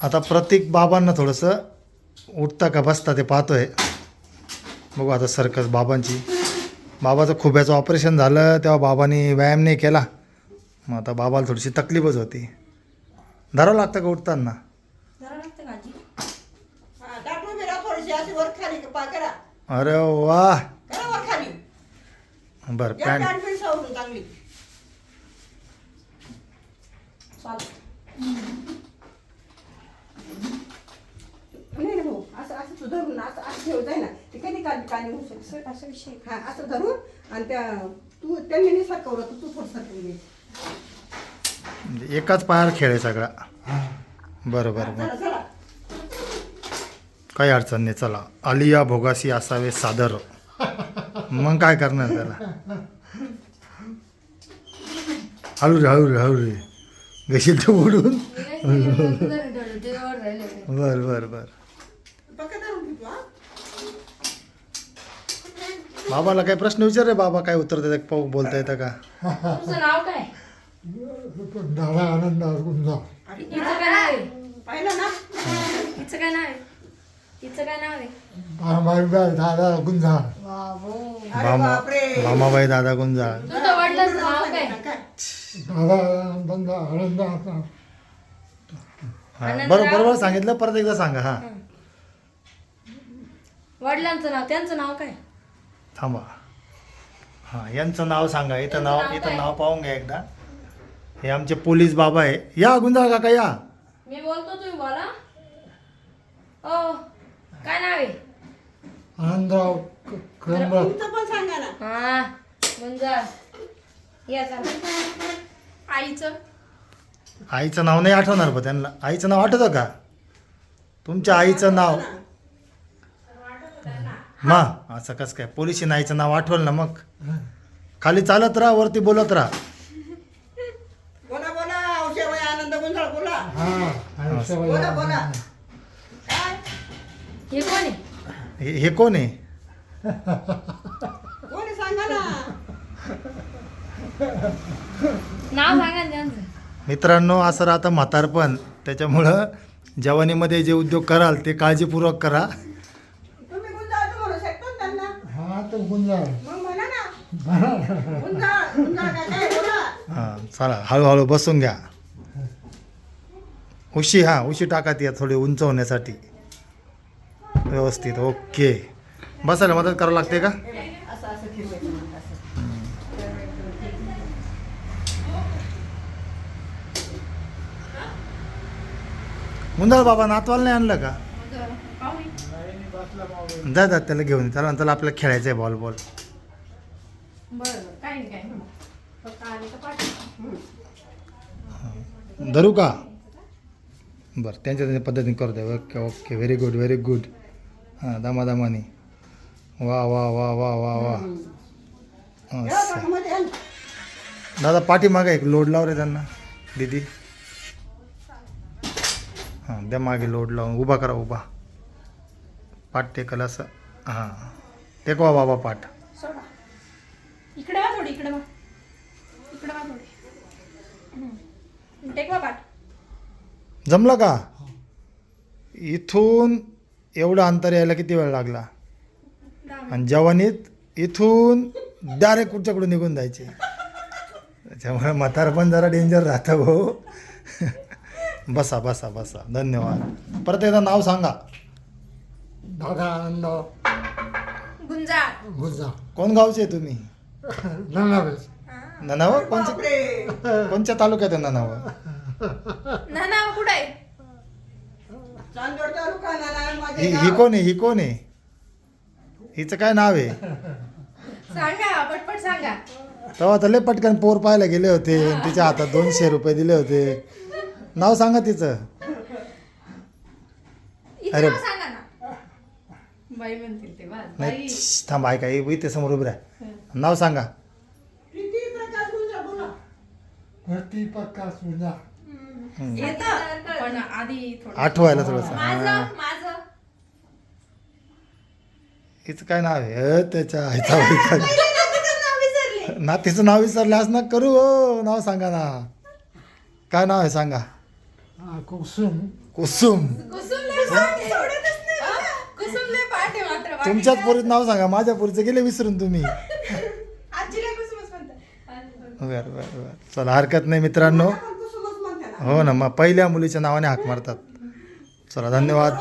आता प्रत्येक बाबांना थोडंसं उठता का बसता ते पाहतोय. बघू आता सर्कस बाबांची. बाबाचं खुब्याचं ऑपरेशन झालं तेव्हा बाबांनी व्यायाम नाही केला. मग आता बाबाला थोडीशी तकलीफच होती. धरावं लागतं का उठताना? जरा लागतं का आजी हा, टाकून बिरा थोडीशी अशी वर खाली पा करा अरे वा करा वर खाली बरं या पॅन्ट पॅन्ट पण सावरून चांगली चालेल नाही ना भाऊ असं असं तू धरून असं असं ठेवताय ना ते कधी होऊ शकते? असं असा विषय हा असं धरून आणि त्या तू त्यांनी नाही तू थोडं सरकवून घे. म्हणजे एकाच पायावर खेळ आहे सगळा. बरं बरं बरं. चला चला. काही अडचण नाही चला. आलिया भोगासी असावे सादर. मग काय करणार त्याला? हळू रे हळू रे हळू रे. घेशील ते उडून बर बर बर. पक्का धरून हा? बाबाला काही प्रश्न विचार रे बाबा काय उत्तर देतात पाहू बोलता येतं का? तुझं नाव काय? दादा आनंद गुंजा हिचं काय नाव आहे? पाहिलं ना? हिचं काय नाव आहे? हिचं काय नाव आहे? मामाबाई दादा गुंजा मामा मामाबाई दादा गुंजाळ. तुझं वडिलांचं नाव काय? काय दादा आनंद हा बरोबर बरोबर सांगितलं परत एकदा सांगा हा. वडिलांचं नाव त्यांचं नाव काय? थांबा. हां यांचं नाव सांगा. इथं नाव इथं नाव पाहून घ्या एकदा. हे आमचे पोलीस बाबा आहे. या गुंजाळ काका या. मी बोलतो तुम्ही बोला. ओ काय नाव आहे? आनंदराव क्रमराव तुमचं पण सांगा ना. हा गुंजा या सांगा आईचं? आईचं नाव नाही आठवणार बा त्यांना. आईचं नाव आठवतं का? तुमच्या आईचं नाव. मा असं कसं काय? पोलिसीन आईचं नाव आठवल ना मग? खाली चालत राहा वरती बोलत राहा. बोला बोला औषध आनंद गुंजाळ बोला. हा आयुष्यभर बोला बोला. काय हे कोण आहे? हे हे कोण आहे? कोणी सांगा ना नाव सांगा ना त्यांचं. मित्रांनो असं राहतं म्हातारपण. त्याच्यामुळं जवानीमध्ये जे उद्योग कराल ते काळजीपूर्वक करा तुम्ही गुंजाळ तर म्हणू शकता ना हा तो गुंजा मग म्हणा ना. गुंजाळ गुंजाळ काय काय बोला. हां चला हळूहळू बसून घ्या. उशी हां उशी टाका ती थोडी उंच होण्यासाठी. व्यवस्थित ओके. बसायला मदत करावं लागते का? असं असं फिरवायचं म्हणून असं मुंदळ बाबा नातवाला नाही आणलं का? जा जा त्याला घेऊन ये. त्याला आपल्याला खेळायचं आहे बॉल बॉल. धरू का? बरं त्यांच्या त्यांच्या पद्धतीने करू दे okay okay. Very good very good हां दामादामानी. वा वा वा वा वा वा. ना. दादा पाठीमागे एक लोड लाव रे त्यांना. दीदी. हां द्या मागे लोड लावून. उभा करा उभा. पाठ टेकल असं हां. टेकवा बाबा पाठ. सोडा. इकडे वा थोडी इकडे वा. इकडे वा थोडी. टेकवा पाठ. जमलं का? इथून एवढं अंतर यायला किती वेळ लागला? आणि जवानीत इथून डायरेक्ट कुठच्याकडून निघून जायचे. त्याच्यामुळे म्हातार पण जरा डेंजर राहतं भाऊ. बसा बसा बसा. धन्यवाद. परत एकदा नाव सांगा. दादा आनंद गुंजाळ गुंजा कोण गावचे तुम्ही? ननावेस ननाव? कोणच्या कोणत्या तालुक्यात आहे ननाव? ना नाव कुठं आहे? चांदोड तालुका नाना माझे ही ही गाव. कोण आहे? ही कोण आहे? हिचं काय नाव आहे? सांगा पटपट सांगा. तेव्हा तर लय पटकन पोर पाहायला गेले होते तिच्या हातात दोनशे रुपये दिले होते. नाव सांगा तिचं. इथे अरे. नाव ना बाई म्हणतील ते बस नाही थांब ऐका इथे समोर उभं राहा. नाव सांगा. प्रीती प्रकाश बोला. गुंजा. येतं. पण आधी थोडं आठवायला थोडंसं. माझं हां. माझं. हिचं काय नाव आहे? अ, त्याच्या आईचा. नाव विसरले. नातीचं नाव विसरलं आज ना करू हो नाव सांगा ना. काय नाव आहे सांगा. हा, कुसुम. कुसुम. कुसुम. हा? तुमच्याच? पोरीत नाव सांगा माझ्या पोरीचं गेले विसरून तुम्ही. बर बर बर. चला हरकत नाही मित्रांनो. हो ना मग पहिल्या मुलीच्या नावाने हाक मारतात. चला धन्यवाद.